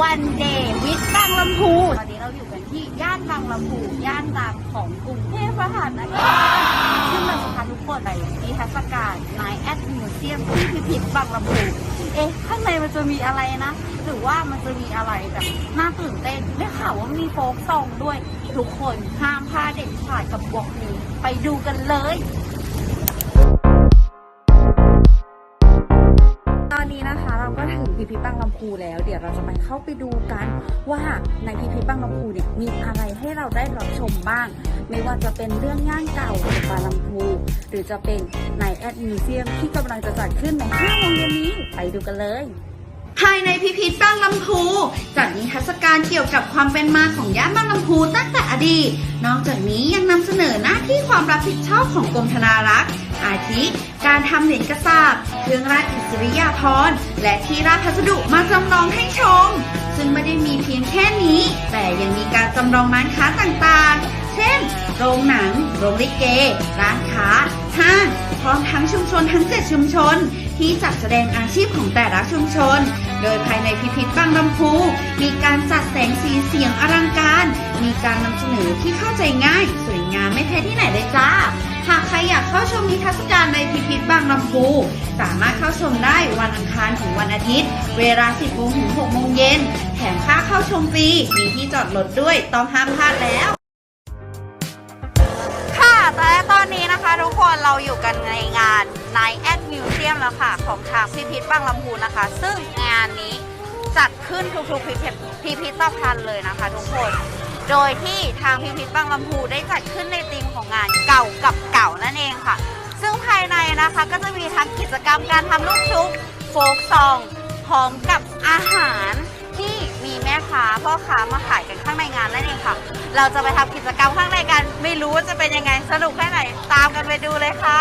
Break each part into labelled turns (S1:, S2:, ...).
S1: วันเดย์วิทบางลำพูตอนนี้เราอยู่กันที่ย่านบางลำพูย่านดังของกรุงเทพมหานครซึ่งเราจะพาทุกคนไปนิทรรศการนายแอดมิวเซียมที่พิพิธบางลำพูเอ๊ะข้างในมันจะมีอะไรนะหรือว่ามันจะมีอะไรแบบน่าตื่นเต้นได้ข่าวว่ามีโฟกซองด้วย ทุกคนห้ามพลาดเด็ดขาดกับบล็อกนี้ไปดูกันเลย พิพิธบางลำพูแล้ว เดี๋ยวเราจะไปเข้าไปดูกันว่าในพิพิธบังลำพูเนี่ยมีอะไรให้เราได้รับชมบ้าง ไม่ว่าจะเป็นเรื่องย่างเก่าของบางลำพูหรือจะเป็นในแอดมิวเซียมที่กำลังจะจัดขึ้นใน5โมงเย็นนี้ไปดูกันเลย
S2: ภายในพิพิธบางลำพูจัดนิทรรศการเกี่ยวกับความเป็นมาของย่านบางลำพูตั้งแต่อดีต นอกจากนี้ยังนำเสนอหน้าที่ความรับผิดชอบของกรมธนารักษ์อาทิการทำเหรียญกระสาบเครื่องราชอิสริยาภรณ์และที่ราชพัสดุมาจำลองให้ชม ซึ่งไม่ได้มีเพียงแค่นี้ แต่ยังมีการจำลองร้านค้าต่างๆ เช่น โรงหนัง โรงลิเก ร้านค้า ห้าง พร้อมทั้งชุมชนทั้ง7ชุมชน ที่จัดแสดงอาชีพของแต่ละชุมชน โดยภายในพิพิธบางลำพู มีการจัดแสงสีเสียงอลังการ มีการนำเสนอที่เข้าใจง่าย สวยงามไม่แพ้ที่ไหนเลยจ้า หากใครอยากเข้าชมนิทรรศการในพิพิธบางลำพู สามารถเข้าชมได้วันอังคารถึงวันอาทิตย์ เวลา 10โมงถึง6โมงเย็น แถมค่าเข้าชมฟรี มีที่จอดรถด้วย ต้องห้ามพลาดแล้ว
S1: นะคะทุกคนเราอยู่กันในงาน Night at Museum แล้วค่ะ ของทางพิพิธบางลำพูนะคะ ซึ่งงานนี้จัดขึ้นทุกๆพิพิธพิพิธภัณฑ์เลยนะคะทุกคน โดยที่ทางพิพิธบางลำพูได้จัดขึ้นในธีมของงานเก่ากับเก่านั่นเองค่ะ ซึ่งภายในนะคะก็จะมีทั้งกิจกรรมการทำลูกชุบโฟกซองพร้อมกับอาหาร ที่มีแม่ค้าพ่อค้ามาขายกันข้างในงานนั่นเองค่ะ เราจะไปทำกิจกรรมข้างในกัน ไม่รู้ว่าจะเป็นยังไงสนุกแค่ไหน ตามกันไปดูเลยค่ะ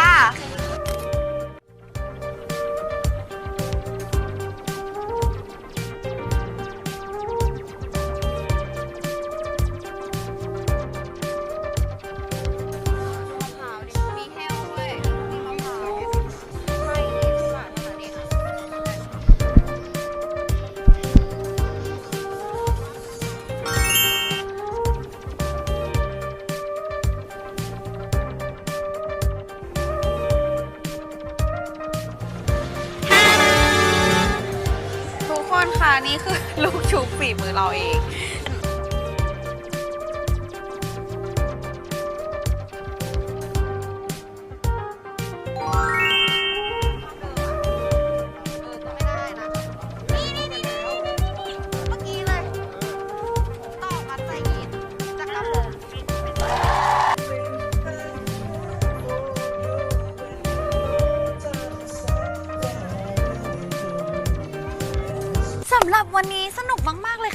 S1: นี่คือลูกชุบฝีมือเราเองำหรับวันนี้ส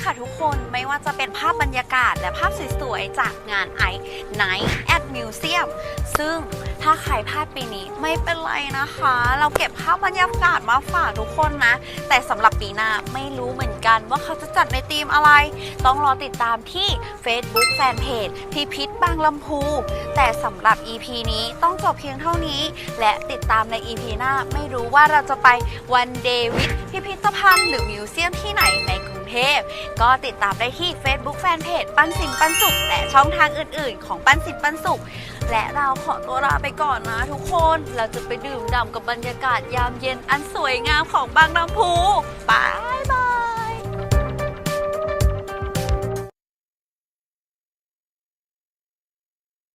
S1: ค่ะทุกคนไม่ว่าจะเป็นภาพบรรยากาศและภาพสวยๆ จากงาน i Night at Museum ซึ่งถ้าใครพลาดปีนี้ไม่เป็นไรนะคะ เราเก็บภาพบรรยากาศมาฝากทุกคนนะ แต่สำหรับปีหน้าไม่รู้เหมือนกันว่าเขาจะจัดในธีมอะไร ต้องรอติดตามที่ Facebook Fanpage พิพิธบางลำพู แต่สำหรับ EP นี้ต้องจบเพียงเท่านี้ และติดตามใน EP หน้าไม่รู้ว่าเราจะไปวันเดวิดพิพิธภัณฑ์หรือมิวเซียมที่ไหนใน เทพ ก็ติดตามได้ที่ Facebook Fanpage ปันสินปันสุข และช่องทางอื่น ๆ ของปันสินปันสุข และเราขอตัวลาไปก่อนนะทุกคนเราจะไปดื่มด่ำกับบรรยากาศยามเย็นอันสวยงามของบางลำพูไป